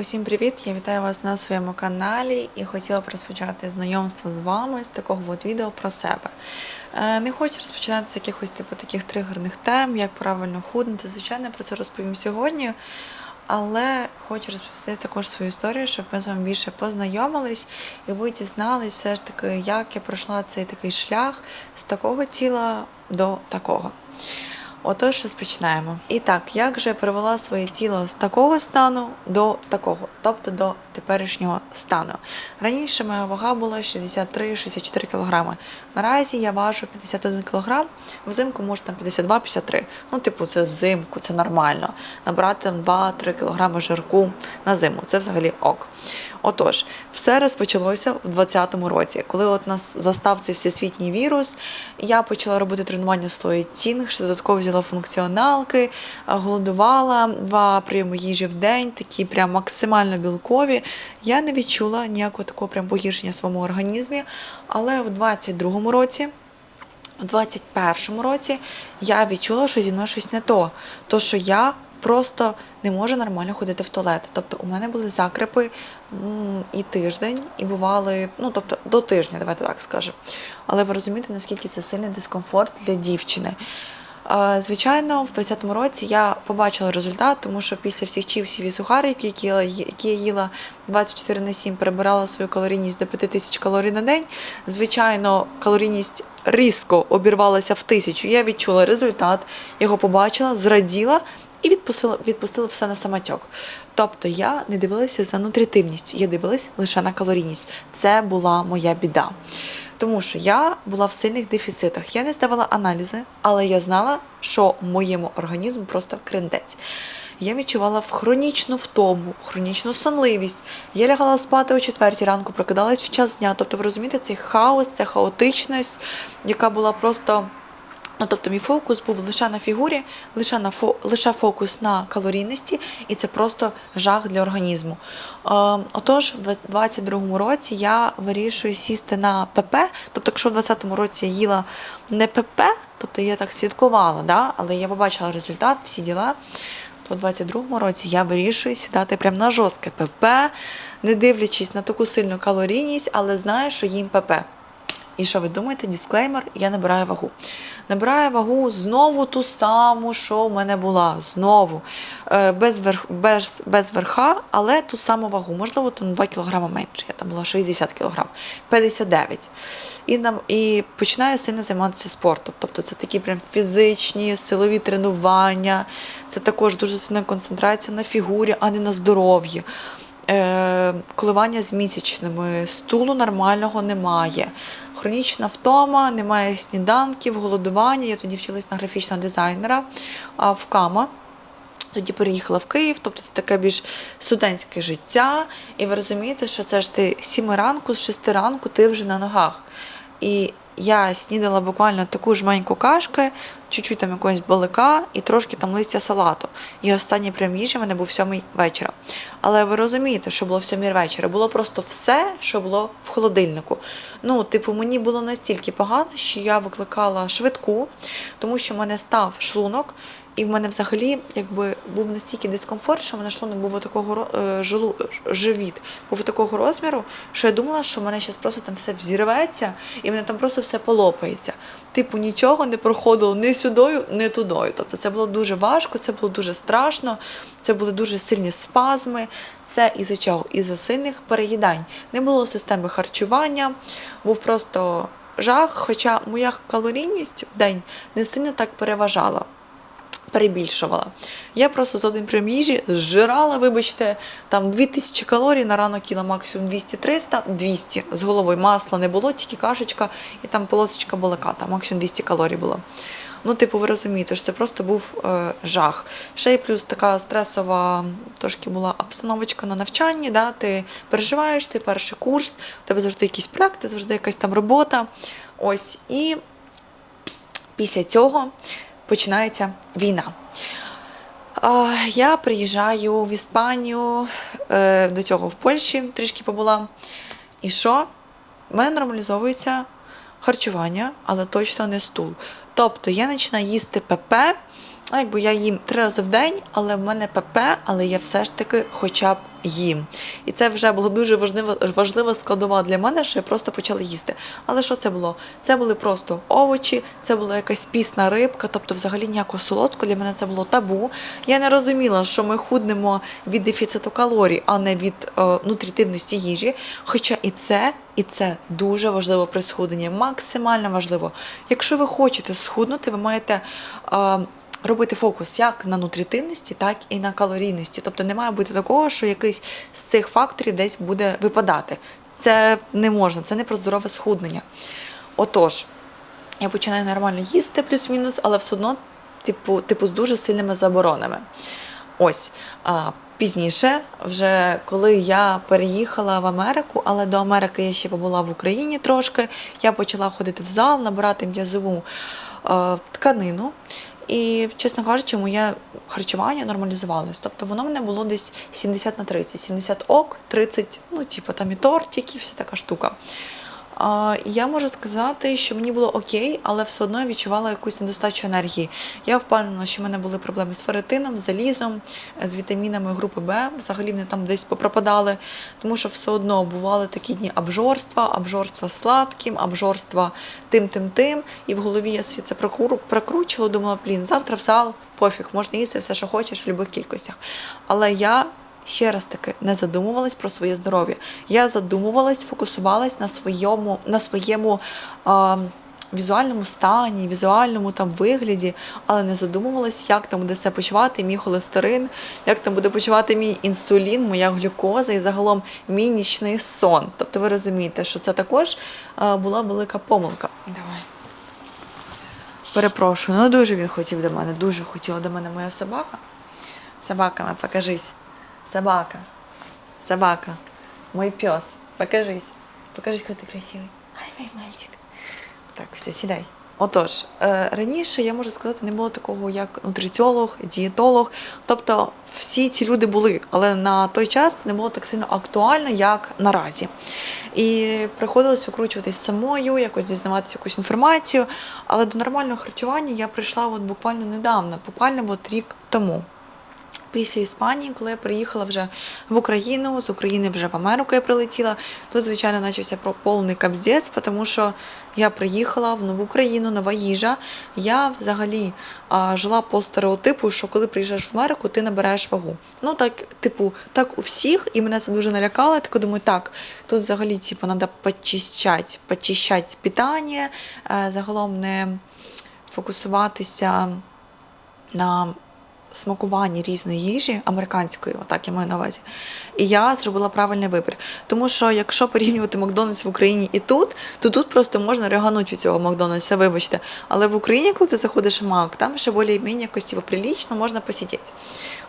Усім привіт! Я вітаю вас на своєму каналі і хотіла б розпочати знайомство з вами з такого от відео про себе. Е, Не хочу розпочинати з якихось типу таких тригерних тем, як правильно худнути. Звичайно, про це розповім сьогодні. Але хочу розповісти також свою історію, щоб ми з вами більше познайомились і ви дізнались все ж таки, як я пройшла цей такий шлях з такого тіла до такого. Отож, розпочинаємо. І так, як же я привела своє тіло з такого стану до такого, тобто до теперішнього стану. Раніше моя вага була 63-64 кг. Наразі я важу 51 кг, взимку може там 52-53. Ну, типу, це взимку, це нормально. Набрати 2-3 кг жирку на зиму. Це взагалі ок. Отож, все розпочалося в 2020 році, коли от нас застав цей всесвітній вірус. Я почала робити тренування своєї цінг, що додатково взяла функціоналки, голодувала два прийоми їжі в день, такі прям максимально білкові. Я не відчула ніякого такого прям погіршення в своєму організмі, але в 22-му році. У 21-му році я відчула, що зі мною щось не то. То, що я просто не можу нормально ходити в туалет. Тобто у мене були закрепи і тиждень, і бували, ну тобто до тижня, давайте так скажемо. Але ви розумієте, наскільки це сильний дискомфорт для дівчини. Звичайно, в 20-му році я побачила результат, тому що після всіх чіпсів і сухариків, які я, які я їла 24 на 7, перебирала свою калорійність до 5 тисяч калорій на день. Звичайно, калорійність різко обірвалася в тисячу. Я відчула результат, його побачила, зраділа і відпустила, відпустила все на самотьок. Тобто я не дивилася за нутритивністю, я дивилась лише на калорійність. Це була моя біда. Тому що я була в сильних дефіцитах. Я не здавала аналізи, але я знала, що моєму організму просто крендець. Я відчувала в хронічну втому, хронічну сонливість. Я лягала спати о четвертій ранку, прокидалась в час дня. Тобто, ви розумієте, цей хаос, ця хаотичність, яка була просто. Ну, тобто мій фокус був лише на фігурі, лише на фо, лише фокус на калорійності, і це просто жах для організму. Е, отож, в 22-му році я вирішую сісти на ПП. Тобто, якщо в 20-му році я їла не ПП, тобто я так слідкувала, да? але я побачила результат, всі діла. То в 22-му році я вирішую сідати прямо на жорстке ПП, не дивлячись на таку сильну калорійність, але знаю, що їм ПП. І що ви думаєте? Дисклеймер, я набираю вагу. Набираю вагу знову ту саму, що в мене була. Знову. Е, Без, верх, без, без верха, але ту саму вагу. Можливо, там 2 кг менше. Я там була 60 кг, 59 І, нам, і починаю сильно займатися спортом. Тобто це такі прям фізичні, силові тренування. Це також дуже сильна концентрація на фігурі, а не на здоров'ї коливання з місячними, стулу нормального немає. Хронічна втома, немає сніданків, голодування. Я тоді вчилась на графічного дизайнера в Кама. Тоді переїхала в Київ, тобто це таке більш студентське життя. І ви розумієте, що це ж ти з 7 ранку, з 6 ранку ти вже на ногах. І я снідала буквально таку ж маленьку кашки, чуть-чуть там якогось балика і трошки там листя салату. І останній прийом їжі в мене був сьомий вечора. Але ви розумієте, що було в сьомій вечора? Було просто все, що було в холодильнику. Ну, типу, мені було настільки погано, що я викликала швидку, тому що в мене став шлунок. І в мене взагалі якби був настільки дискомфорт, що в мене шлунок був такого е, жилу, живіт, був такого розміру, що я думала, що в мене зараз просто там все взірветься, і мене там просто все полопається. Типу, нічого не проходило ні сюдою, ні тудою. Тобто це було дуже важко, це було дуже страшно, це були дуже сильні спазми. Це із-за чого? Із-за сильних переїдань. Не було системи харчування, був просто жах, хоча моя калорійність в день не сильно так переважала перебільшувала. Я просто за один прийом їжі зжирала, вибачте, там 2000 калорій, на ранок їла максимум 200-300, 200 з головою масла не було, тільки кашечка і там полосочка балака, там максимум 200 калорій було. Ну, типу, ви розумієте, що це просто був е, жах. Ще й плюс така стресова трошки була обстановочка на навчанні. Да? Ти переживаєш, ти перший курс, у тебе завжди якісь проекти, завжди якась там робота. Ось. І після цього починається війна. Я приїжджаю в Іспанію, е, до цього в Польщі трішки побула. І що? У мене нормалізовується харчування, але точно не стул. Тобто я починаю їсти ПП, ну, якби я їм три рази в день, але в мене ПП, але я все ж таки хоча б їм. І це вже було дуже важлива, важлива складова для мене, що я просто почала їсти. Але що це було? Це були просто овочі, це була якась пісна рибка, тобто взагалі ніякого солодкого. Для мене це було табу. Я не розуміла, що ми худнемо від дефіциту калорій, а не від е, нутрітивності їжі. Хоча і це, і це дуже важливо при схуденні, максимально важливо. Якщо ви хочете схуднути, ви маєте. Е, робити фокус як на нутрітивності, так і на калорійності. Тобто не має бути такого, що якийсь з цих факторів десь буде випадати. Це не можна, це не про здорове схуднення. Отож, я починаю нормально їсти, плюс-мінус, але все одно, типу, типу, з дуже сильними заборонами. Ось. А, Пізніше, вже коли я переїхала в Америку, але до Америки я ще побула в Україні трошки, я почала ходити в зал, набирати м'язову тканину. І, чесно кажучи, моє харчування нормалізувалось. Тобто воно в мене було десь 70 на 30. 70 ок, 30, ну, типу, там і тортики, вся така штука. Я можу сказати, що мені було окей, але все одно я відчувала якусь недостачу енергії. Я впевнена, що в мене були проблеми з ферритином, залізом, з вітамінами групи Б. Взагалі вони там десь попропадали, тому що все одно бували такі дні обжорства, обжорства сладким, обжорства тим, тим, тим. І в голові я всі це прокру- прокручувала, думала, блін, завтра в зал, пофіг, можна їсти все, що хочеш, в будь-яких кількостях. Але я ще раз таки не задумувалась про своє здоров'я. Я задумувалась, фокусувалась на своєму, на своєму а, візуальному стані, візуальному там вигляді, але не задумувалась, як там буде себе почувати мій холестерин, як там буде почувати мій інсулін, моя глюкоза і загалом мій нічний сон. Тобто ви розумієте, що це також була велика помилка. Давай. Перепрошую, ну дуже він хотів до мене, дуже хотіла до мене моя собака. Собака, покажись. Собака. Собака. Мой пес. Покажись. Покажись, який ти красивий. Ай, мій мальчик. Так, все, сідай. Отож, е, раніше я можу сказати, не було такого, як нутриціолог, дієтолог. Тобто всі ці люди були, але на той час не було так сильно актуально, як наразі. І приходилось викручуватись самою, якось дізнаватися якусь інформацію. Але до нормального харчування я прийшла от буквально недавно, буквально от рік тому. Після Іспанії, коли я приїхала вже в Україну, з України вже в Америку я прилетіла. Тут, звичайно, почався про повний капздець, тому що я приїхала в нову країну, нова їжа. Я взагалі а, жила по стереотипу, що коли приїжджаєш в Америку, ти набираєш вагу. Ну так, типу, так у всіх, і мене це дуже налякало. Я така думаю, так, тут взагалі типу, треба почищати, почищати питання, е, загалом не фокусуватися на смакуванні різної їжі американської, отак я маю на увазі. І я зробила правильний вибір. Тому що якщо порівнювати Макдональдс в Україні і тут, то тут просто можна реганути від цього Макдональдса, вибачте. Але в Україні, коли ти заходиш в Мак, там ще більш-менш якось типу, прилічно можна посидіти.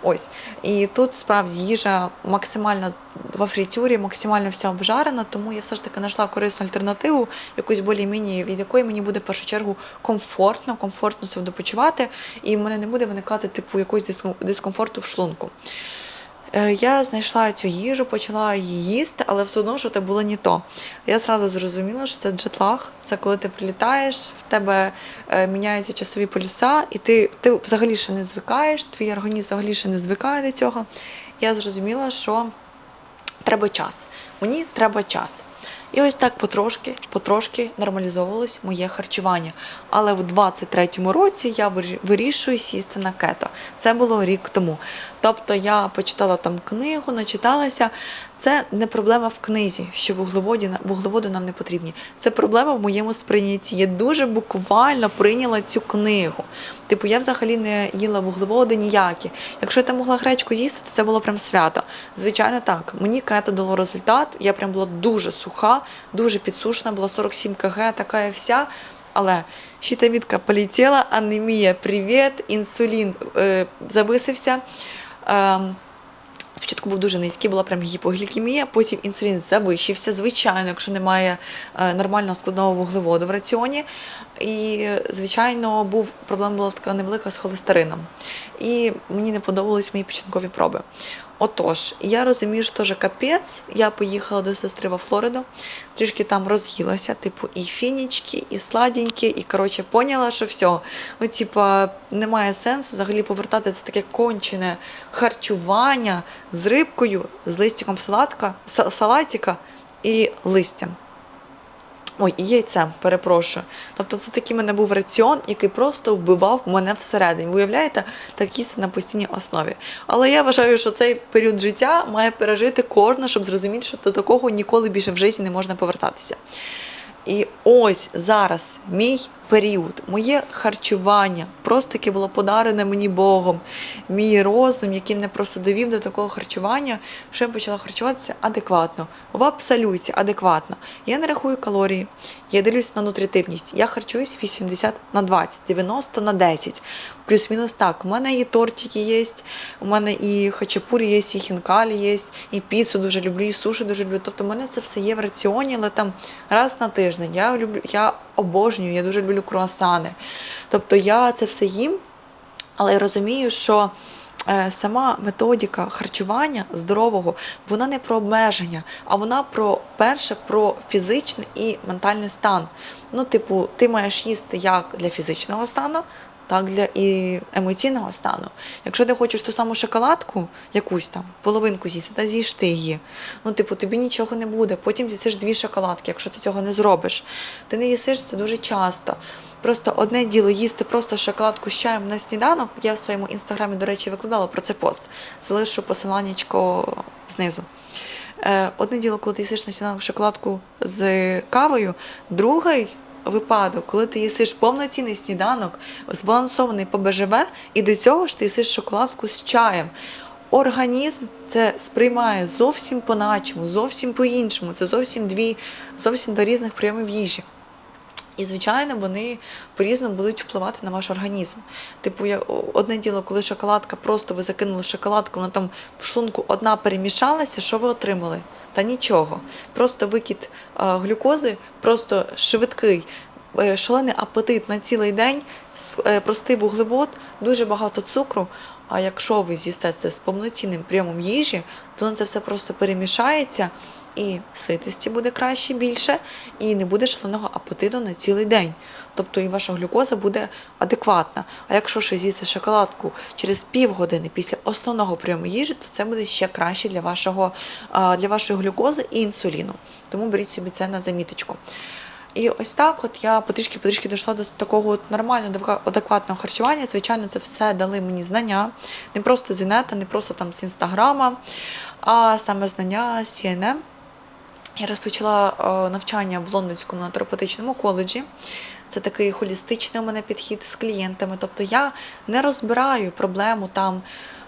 Ось. І тут справді їжа максимально во фритюрі, максимально все обжарена, тому я все ж таки знайшла корисну альтернативу, якусь більш-менш, від якої мені буде в першу чергу комфортно, комфортно себе почувати, і в мене не буде виникати типу якогось дискомфорту в шлунку. Е, Я знайшла цю їжу, почала її їсти, але все одно, що це було не то. Я зразу зрозуміла, що це джетлаг. Це коли ти прилітаєш, в тебе е, міняються часові полюса, і ти, ти взагалі ще не звикаєш, твій організм взагалі ще не звикає до цього. Я зрозуміла, що треба час. Мені треба час. І ось так потрошки, потрошки нормалізовувалось моє харчування. Але в 23-му році я вирі- вирішую сісти на кето. Це було рік тому. Тобто я почитала там книгу, начиталася. Це не проблема в книзі, що вуглеводі, вуглеводи нам не потрібні. Це проблема в моєму сприйнятті. Я дуже буквально прийняла цю книгу. Типу, я взагалі не їла вуглеводи ніякі. Якщо я там могла гречку з'їсти, то це було прям свято. Звичайно, так. Мені кето дало результат. Я прям була дуже суха, дуже підсушена, була 47 кг, така і вся. Але щитовідка полетіла, анемія, привіт, інсулін е, зависився. Ем, Спочатку був дуже низький, була прям гіпоглікемія, потім інсулін завищився, звичайно, якщо немає е, нормального складного вуглеводу в раціоні. І, звичайно, був проблема була така невелика з холестерином. І мені не подобались мої печінкові проби. Отож, я розумію, що теж капець. Я поїхала до сестри во Флориду, трішки там роз'їлася, типу, і фінічки, і сладенькі, і коротше поняла, що все. Ну, типа, немає сенсу взагалі повертати це таке кончене харчування з рибкою, з листиком салатка, салатіка і листям. Ой, і яйцем, перепрошую. Тобто це такий мене був раціон, який просто вбивав мене всередині. Ви уявляєте, так їсти на постійній основі. Але я вважаю, що цей період життя має пережити кожна, щоб зрозуміти, що до такого ніколи більше в житті не можна повертатися. І ось зараз мій період, моє харчування просто таки було подарене мені Богом. Мій розум, який мене просто довів до такого харчування, що я почала харчуватися адекватно, в абсолюті адекватно. Я не рахую калорії, я дивлюсь на нутритивність. Я харчуюсь 80 на 20, 90 на 10. Плюс-мінус так. У мене і тортики є, у мене і хачапурі є, і хінкалі є, і піцу дуже люблю, і суші дуже люблю. Тобто, в мене це все є в раціоні, але там раз на тиждень. Я люблю, я обожнюю, я дуже люблю круасани. Тобто я це все їм, але я розумію, що е, сама методика харчування здорового, вона не про обмеження, а вона про перше про фізичний і ментальний стан. Ну, типу, ти маєш їсти як для фізичного стану, так для і емоційного стану. Якщо ти хочеш ту саму шоколадку, якусь там, половинку з'їсти, та з'їж ти її. Ну, типу, тобі нічого не буде. Потім з'їсиш дві шоколадки, якщо ти цього не зробиш. Ти не їсиш це дуже часто. Просто одне діло їсти просто шоколадку з чаєм на сніданок. Я в своєму інстаграмі, до речі, викладала про це пост. Залишу посиланнячко знизу. Е, Одне діло, коли ти їсиш на сніданок шоколадку з кавою, другий випадок, коли ти їсиш повноцінний сніданок, збалансований по БЖВ, і до цього ж ти їсиш шоколадку з чаєм. Організм це сприймає зовсім по-начому, зовсім по-іншому. Це зовсім дві, зовсім два різних прийомів їжі. І, звичайно, вони по-різному будуть впливати на ваш організм. Типу, я, одне діло, коли шоколадка, просто ви закинули шоколадку, вона там в шлунку одна перемішалася, що ви отримали? Та нічого. Просто викид глюкози, просто швидкий, е, шалений апетит на цілий день, е, простий вуглевод, дуже багато цукру. А якщо ви з'їсте це з повноцінним прийомом їжі, то це все просто перемішається і ситості буде краще більше, і не буде шаленого апетиту на цілий день. Тобто і ваша глюкоза буде адекватна. А якщо ще з'їсти шоколадку через півгодини після основного прийому їжі, то це буде ще краще для, вашого, для вашої глюкози і інсуліну. Тому беріть собі це на заміточку. І ось так, от я потрішки-потрішки дійшла до такого от нормального адекватного харчування. Звичайно, це все дали мені знання, не просто з інета, не просто там з інстаграма, а саме знання CNN. Я розпочала е, навчання в Лондонському натуропатичному коледжі. Це такий холістичний у мене підхід з клієнтами. Тобто я не розбираю проблему там,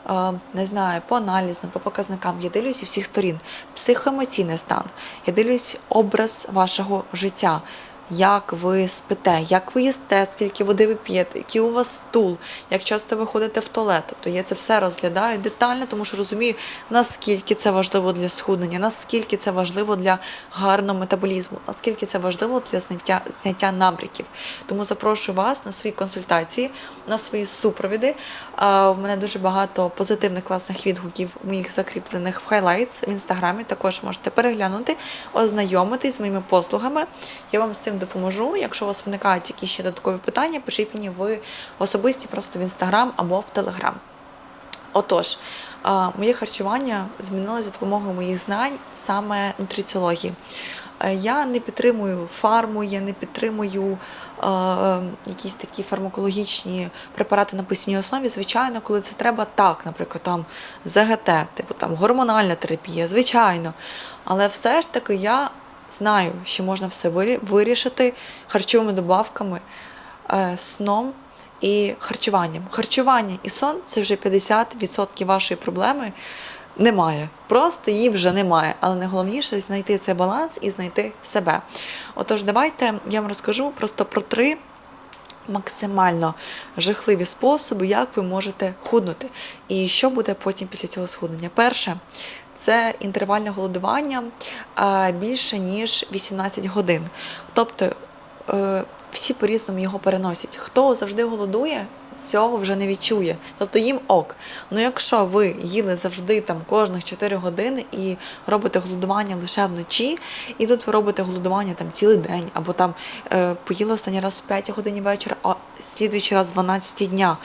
е, не знаю, по аналізам, по показникам. Я дивлюсь всіх сторін. Психоемоційний стан. Я дивлюсь образ вашого життя. Як ви спите, як ви їсте, скільки води ви п'єте, який у вас стул, як часто ви ходите в туалет. Тобто я це все розглядаю детально, тому що розумію, наскільки це важливо для схуднення, наскільки це важливо для гарного метаболізму, наскільки це важливо для зняття, зняття набряків. Тому запрошую вас на свої консультації, на свої супровіди. В мене дуже багато позитивних класних відгуків моїх закріплених в Highlights в інстаграмі. Також можете переглянути, ознайомитись з моїми послугами. Я вам з цим допоможу. Якщо у вас виникають якісь ще додаткові питання, пишіть мені в особисті просто в інстаграм або в телеграм. Отож, моє харчування змінилося за допомогою моїх знань саме нутриціології. Е, Я не підтримую фарму, я не підтримую якісь такі фармакологічні препарати на постійній основі. Звичайно, коли це треба так, наприклад, там ЗГТ, типу там гормональна терапія, звичайно. Але все ж таки я знаю, що можна все вирішити харчовими добавками, е, сном і харчуванням. Харчування і сон це вже 50% вашої проблеми. Немає. Просто її вже немає. Але найголовніше знайти цей баланс і знайти себе. Отож, давайте я вам розкажу просто про три максимально жахливі способи, як ви можете худнути. І що буде потім після цього схуднення? Перше, це інтервальне голодування більше ніж 18 годин. Тобто е, всі по-різному його переносять. Хто завжди голодує, цього вже не відчує. Тобто їм ок. Ну якщо ви їли завжди там кожних 4 години і робите голодування лише вночі, і тут ви робите голодування там цілий день, або там е, поїли останній раз в 5 годині вечора, а слідуючий раз в 12 дня.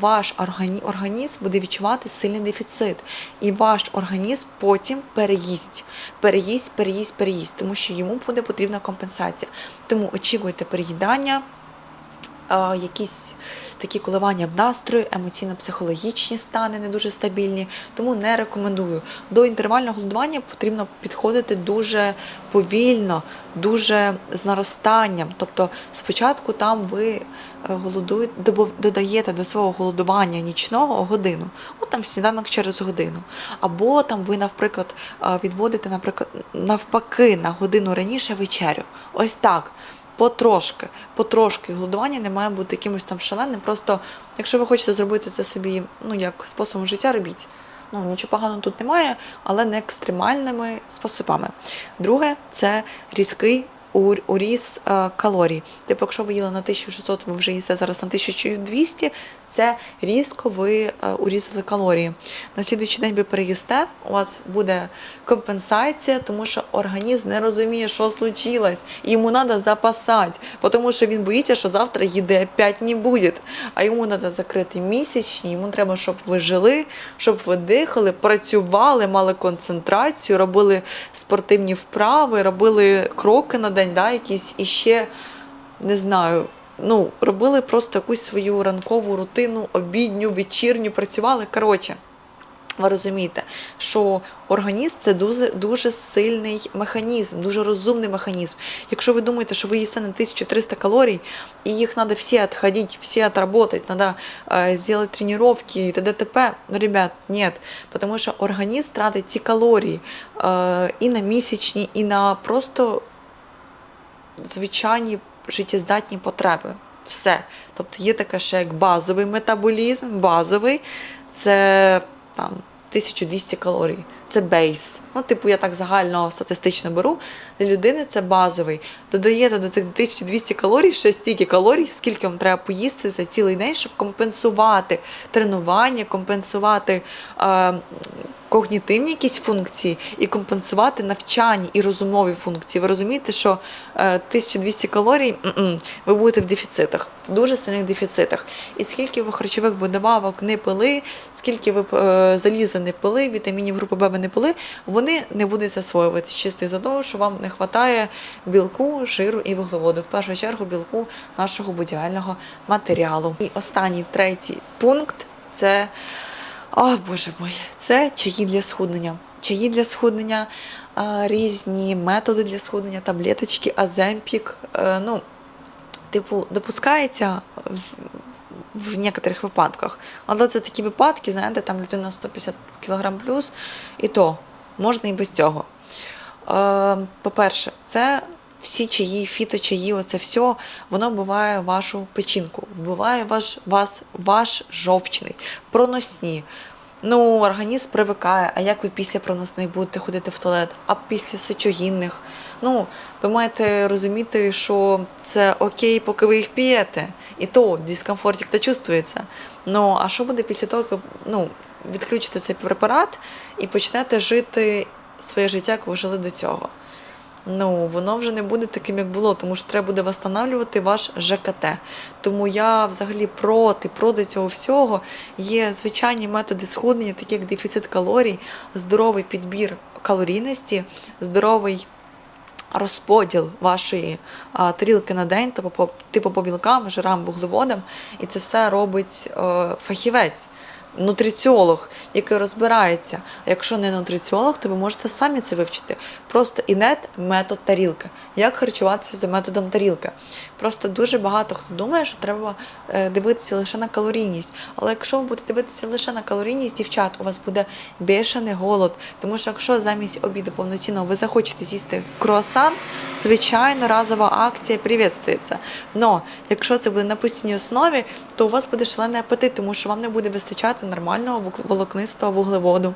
Ваш органі- організм буде відчувати сильний дефіцит, і ваш організм потім переїсть, переїсть, переїсть, переїсть, тому що йому буде потрібна компенсація. Тому очікуйте переїдання, якісь такі коливання в настрою, емоційно-психологічні стани не дуже стабільні, тому не рекомендую. До інтервального голодування потрібно підходити дуже повільно, дуже з наростанням. Тобто спочатку там ви е, голодуєте, додаєте до свого голодування нічного годину, от там сніданок через годину. Або там ви, наприклад, відводите, наприклад, навпаки на годину раніше вечерю. Ось так потрошки, потрошки. Голодування не має бути якимось там шаленим. Просто, якщо ви хочете зробити це собі, ну як способом життя, робіть. Ну, нічого поганого тут немає, але не екстремальними способами. Друге, це різкий уріз е, калорій. Типу, якщо ви їли на 1600, ви вже їсте зараз на 1200, це різко ви е, урізали калорії. На слідуючий день ви переїсте, у вас буде компенсація, тому що організм не розуміє, що случилось, і йому треба запасати, тому що він боїться, що завтра їде опять не буде. А йому треба закрити місячні, йому треба, щоб ви жили, щоб ви дихали, працювали, мали концентрацію, робили спортивні вправи, робили кроки на день, да, якісь іще, не знаю. Ну, робили просто якусь свою ранкову рутину, обідню, вечірню, працювали. Коротше, ви розумієте, що організм це дуже, дуже сильний механізм, дуже розумний механізм. Якщо ви думаєте, що ви їсте на 1300 калорій, і їх треба всі відходити, всі отработать, треба сделать тренировки і т.д. т.п. Ну, ребят, нет. Тому що організм тратить ці калорії е, і на місячні, і на просто звичайні життєздатні потреби. Все. Тобто є таке ще як базовий метаболізм, базовий це там 1200 калорій. Це бейс. Ну, типу, я так загально статистично беру. Для людини це базовий. Додаєте до цих 1200 калорій ще стільки калорій, скільки вам треба поїсти за цілий день, щоб компенсувати тренування, компенсувати е, когнітивні якісь функції і компенсувати навчання і розумові функції. Ви розумієте, що е, 1200 калорій м-м, ви будете в дефіцитах, дуже сильних дефіцитах. І скільки ви харчових добавок не пили, скільки ви е, заліза не пили, вітамінів групи Б ви не пили, вони не будуть засвоюватися чисто із-за того, що вам не вистачає білку, жиру і вуглеводу. В першу чергу білку нашого будівельного матеріалу. І останній третій пункт це. О, боже мой, це чаї для схуднення. Чаї для схуднення, а, різні методи для схуднення, таблеточки, аземпік. е, Ну, типу, допускається в, в некоторих випадках. Але це такі випадки, знаєте, там людина 150 кг плюс, і то можна і без цього. Е, По-перше, це всі чаї, фіточаї, оце все, воно вбиває вашу печінку, вбиває ваш, вас, ваш жовчний, проносні. Ну, організм привикає, а як ви після проносних будете ходити в туалет, а після сечогінних. Ну, ви маєте розуміти, що це окей, поки ви їх п'єте. І то дискомфортик то чувствується. Ну, а що буде після того, як ну, відключите цей препарат і почнете жити своє життя, як ви жили до цього? Ну воно вже не буде таким, як було, тому що треба буде восстанавлювати ваш ЖКТ. Тому я взагалі проти, проти цього всього. Є звичайні методи схуднення, такі як дефіцит калорій, здоровий підбір калорійності, здоровий. Розподіл вашої а, тарілки на день, типу по, типу по білкам, жирам, вуглеводам, і це все робить е, фахівець, нутриціолог, який розбирається. А якщо не нутриціолог, то ви можете самі це вивчити. Просто інет метод тарілка. Як харчуватися за методом тарілка. Просто дуже багато хто думає, що треба е, дивитися лише на калорійність. Але якщо ви будете дивитися лише на калорійність, дівчат, у вас буде бешений голод. Тому що якщо замість обіду повноцінного ви захочете з'їсти круасан, звичайно, разова акція привітствується. Но якщо це буде на постійній основі, то у вас буде шалений апетит, тому що вам не буде вистачати нормального волокнистого вуглеводу.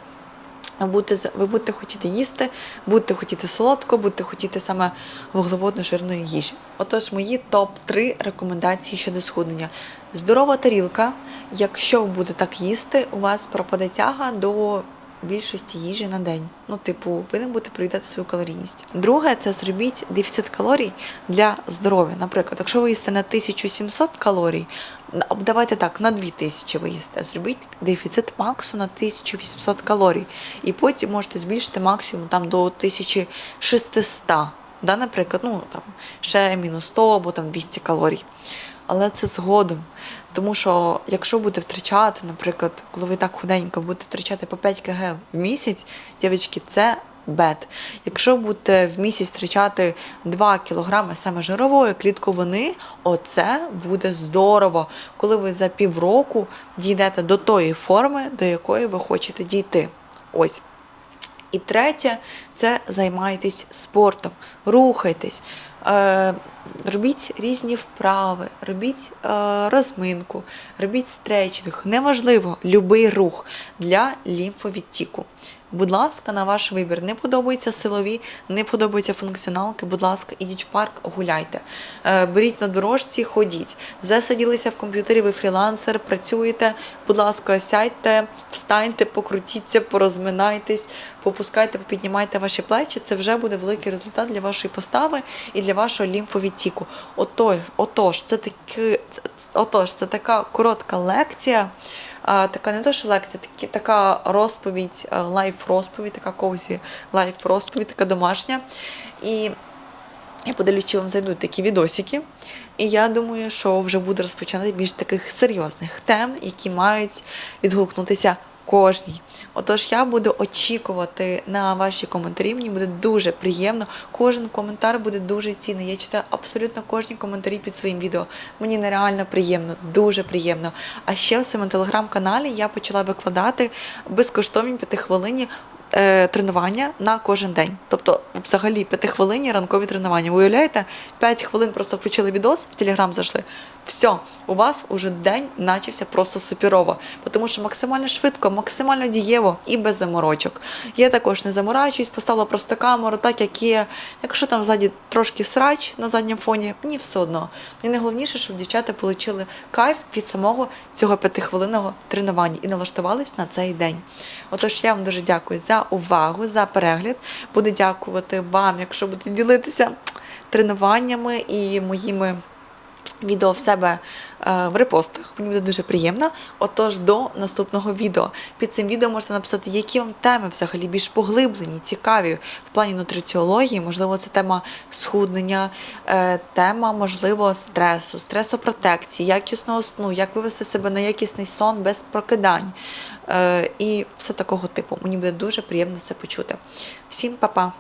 Будете, ви будете хотіти їсти, будете хотіти солодко, будете хотіти саме вуглеводно-жирної їжі. Отож, мої топ-3 рекомендації щодо схуднення. Здорова тарілка. Якщо ви будете так їсти, у вас пропаде тяга до більшості їжі на день. Ну, типу, ви не будете проїдати свою калорійність. Друге, це зробіть дефіцит калорій для здоров'я. Наприклад, якщо ви їсте на 1700 калорій, давайте так, на 2000 ви їсте. Зробіть дефіцит максимум на 1800 калорій. І потім можете збільшити максимум там до 1600. Да, наприклад, ну там ще мінус 100 або там 200 калорій. Але це згодом. Тому що якщо будете втрачати, наприклад, коли ви так худенько будете втрачати по 5 кг в місяць, дівчатки, це бед. Якщо будете в місяць втрачати 2 кг саме жирової клітковини, оце буде здорово, коли ви за півроку дійдете до тої форми, до якої ви хочете дійти. Ось. І третє це займайтесь спортом, рухайтесь, е, робіть різні вправи, робіть е, розминку, робіть стретчинг. Неважливо, любий рух для лімфовідтіку. Будь ласка, на ваш вибір. Не подобаються силові, не подобаються функціоналки. Будь ласка, ідіть в парк, гуляйте. Е, беріть на дорожці, ходіть. Засиділися в комп'ютері, ви фрілансер, працюєте. Будь ласка, сядьте, встаньте, покрутіться, порозминайтесь, попускайте, попіднімайте ваші плечі. Це вже буде великий результат для вашої постави і для вашого лімфовідтіку. Отож, отож, це таки, отож, це така коротка лекція. Така не то, що лекція, такі, така розповідь, е, лайф-розповідь, така ковзі лайф-розповідь, така домашня. І я подивлюсь, чи вам зайдуть такі відосики. І я думаю, що вже буде розпочинати більш таких серйозних тем, які мають відгукнутися кожній. Отож, я буду очікувати на ваші коментарі. Мені буде дуже приємно. Кожен коментар буде дуже цінний. Я читаю абсолютно кожні коментарі під своїм відео. Мені нереально приємно, дуже приємно. А ще в своєму телеграм-каналі я почала викладати безкоштовні п'ятихвилинні е, тренування на кожен день. Тобто, взагалі, п'ятихвилинні ранкові тренування. Ви уявляєте, 5 хвилин просто включили відос, в телеграм зайшли. Все, у вас уже день начався просто суперово, тому що максимально швидко, максимально дієво і без заморочок. Я також не заморачуюсь, поставила просто камеру, так як є. Якщо там ззаді трошки срач на задньому фоні, мені все одно. Мені найголовніше, щоб дівчата отримали кайф від самого цього п'ятихвилинного тренування і налаштувались на цей день. Отож, я вам дуже дякую за увагу, за перегляд. Буду дякувати вам, якщо будете ділитися тренуваннями і моїми відео в себе е, в репостах. Мені буде дуже приємно. Отож, до наступного відео. Під цим відео можете написати, які вам теми взагалі більш поглиблені, цікаві в плані нутриціології. Можливо, це тема схуднення, е, тема, можливо, стресу, стресопротекції, якісного сну, як вивести себе на якісний сон без прокидань. Е, і все такого типу. Мені буде дуже приємно це почути. Всім па-па!